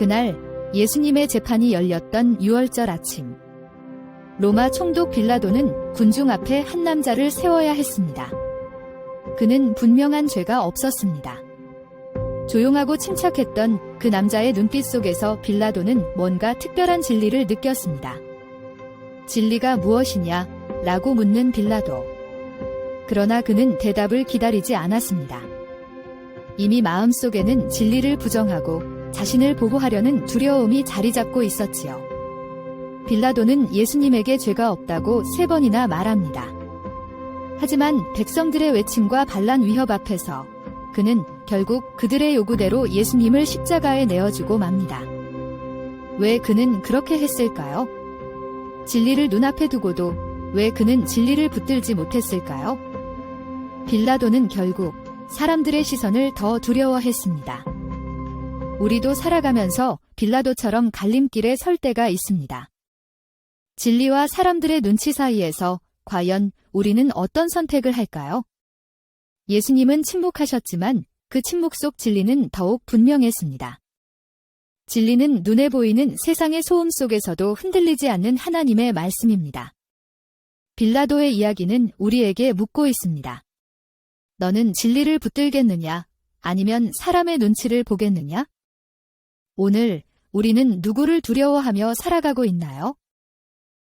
그날 예수님의 재판이 열렸던 6월절 아침. 로마 총독 빌라도는 군중 앞에 한 남자를 세워야 했습니다. 그는 분명한 죄가 없었습니다. 조용하고 침착했던 그 남자의 눈빛 속에서 빌라도는 뭔가 특별한 진리를 느꼈습니다. 진리가 무엇이냐? 라고 묻는 빌라도. 그러나 그는 대답을 기다리지 않았습니다. 이미 마음속에는 진리를 부정하고 자신을 보호하려는 두려움이 자리 잡고 있었지요. 빌라도는 예수님에게 죄가 없다고 세 번이나 말합니다. 하지만 백성들의 외침과 반란 위협 앞에서 그는 결국 그들의 요구대로 예수님을 십자가에 내어주고 맙니다. 왜 그는 그렇게 했을까요? 진리를 눈앞에 두고도 왜 그는 진리를 붙들지 못했을까요? 빌라도는 결국 사람들의 시선을 더 두려워했습니다. 우리도 살아가면서 빌라도처럼 갈림길에 설 때가 있습니다. 진리와 사람들의 눈치 사이에서 과연 우리는 어떤 선택을 할까요? 예수님은 침묵하셨지만 그 침묵 속 진리는 더욱 분명했습니다. 진리는 눈에 보이는 세상의 소음 속에서도 흔들리지 않는 하나님의 말씀입니다. 빌라도의 이야기는 우리에게 묻고 있습니다. 너는 진리를 붙들겠느냐? 아니면 사람의 눈치를 보겠느냐? 오늘 우리는 누구를 두려워하며 살아가고 있나요?